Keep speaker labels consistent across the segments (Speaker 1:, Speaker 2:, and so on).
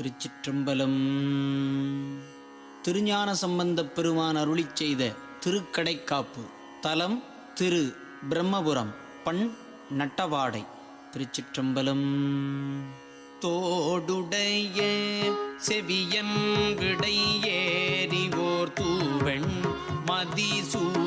Speaker 1: திருச்சிற்றம்பலம். திருஞான சம்பந்தப் பெருமான் அருளி செய்த திருக்கடைக்காப்பு. தலம் திரு பிரம்மபுரம் பண் நட்டவாடை திருச்சிற்றம்பலம். தோடுடைய செவியம் விடை ஏறிவோர் தூவெண் மதிசூ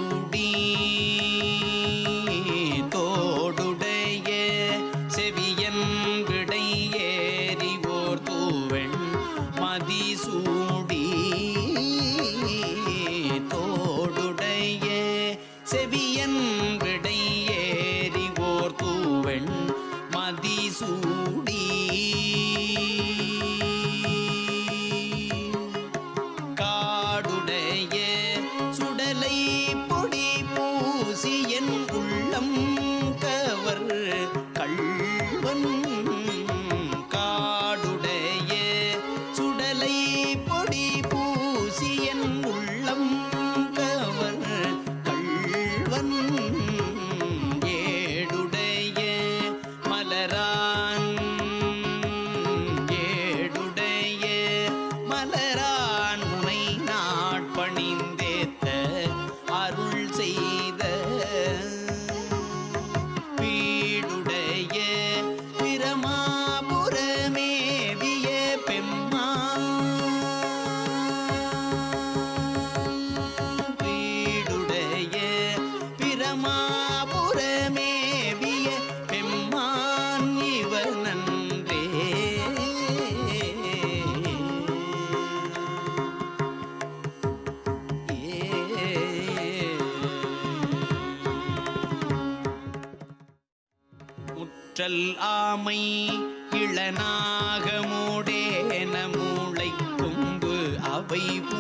Speaker 1: முற்றல் ஆமை இளநாகமோடேன மூளை கொம்பு அவை பூ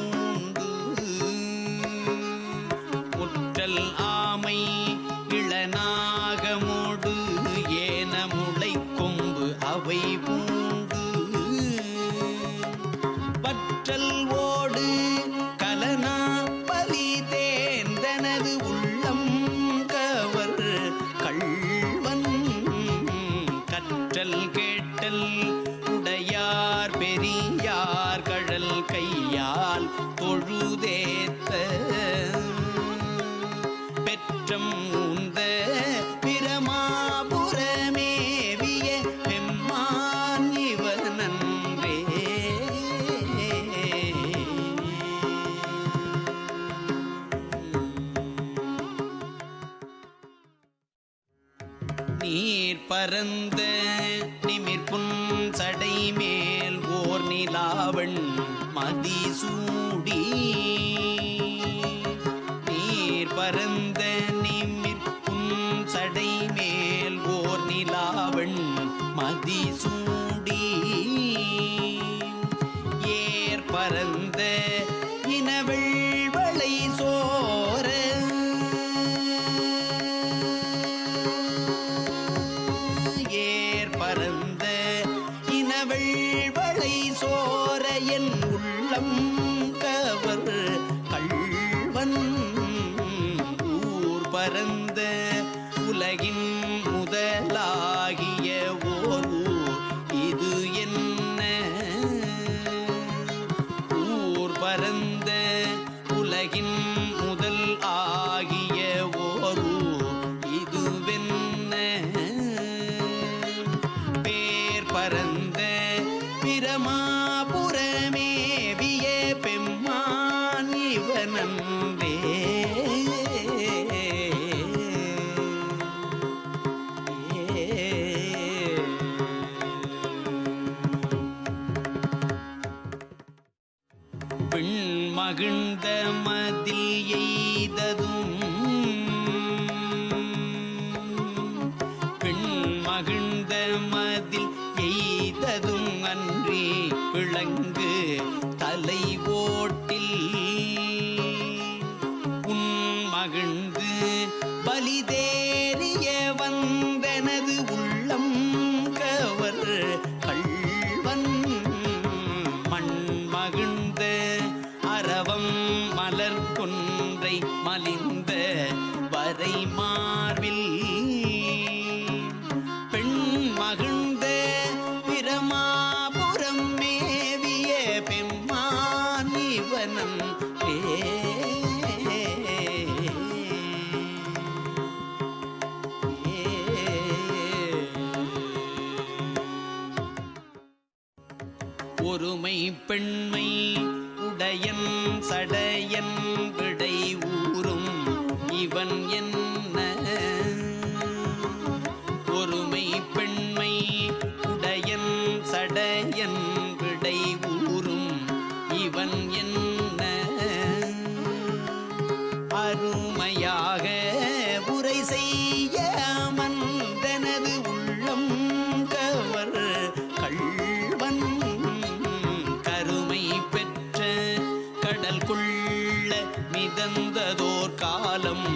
Speaker 1: பரந்த நிமிர்புன் சடை மேல் ஓர் நிலாவண் மதிசூடி. நீர் பரந்த நிமிர்புன் சடை மேல் ஓர் நிலாவண் மதிசூடி பரந்த உலகின் முதலாகிய ஓர் ஊர். இது என்ன? ஊர் பரந்த உலகின் முதல் ஆகிய ஓர் ஊர். இதுவென்ன பேர் பரந்த பிரமா மகிழ்ந்த மதில் எய்ததும் அன்றி விளங்கு தலை ஓட்டில். உன் மகிழ்ந்து பலிதேறிய வந்தனது உள்ளம் கவர் கள்வன். மண் மகிழ்ந்த அரவம் மலர் கொன்றை மலிந்த வரை ஒருமை பெண்மை உடையன் சடையன் விடை ஊறும். இவன் என்ன? ஒருமை பெண்மை உடையன் சடையன் மிதந்ததோர் காலம்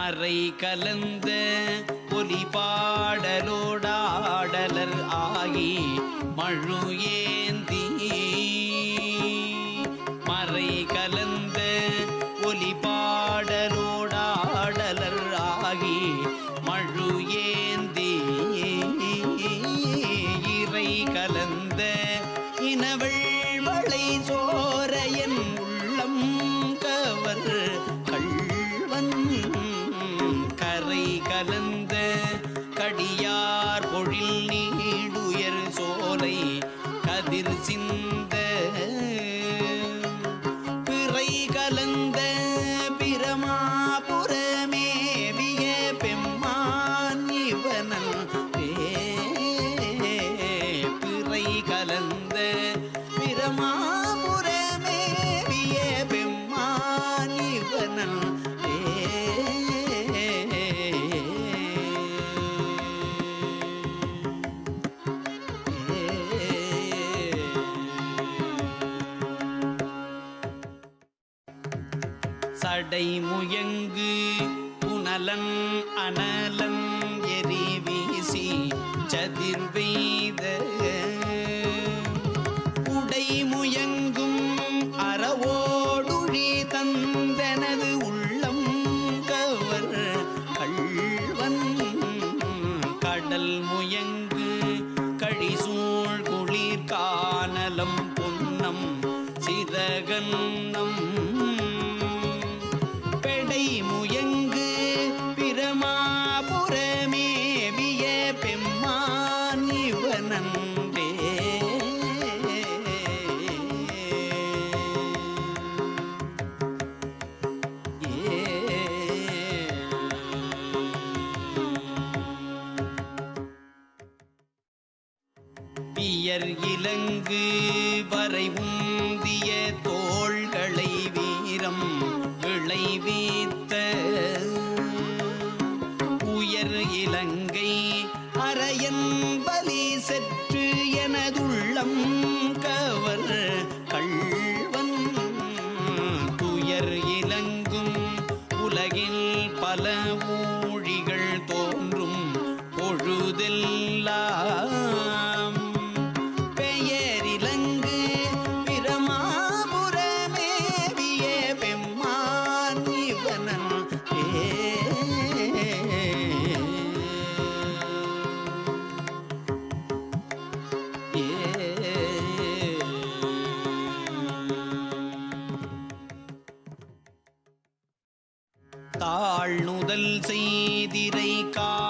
Speaker 1: மறை கலந்த ஒலி பாடலோடாடலர் ஆகி மழு ஏந்தி மறை கலந்த ஒலி பாடலோடாடலர் ஆகி மழு ஏந்தி இறை கலந்த இனவள் மழை சோரையன் உள்ளம் கவர் அடியார் பொழில் நீ தடை முயங்கு புனலன் அனலன் எரி வீசி சதிர் பெய்த. உடை முயங்கும் அறவோடுழி தந்தனது உள்ளம் கவர் கள்வன். கடல் முயங்கு கழிசூழ் குளிர்கா இயர் இலங்கு வரை உந்திய தோள்களை வீரம் தாழ்நுதல் செய்திரை கா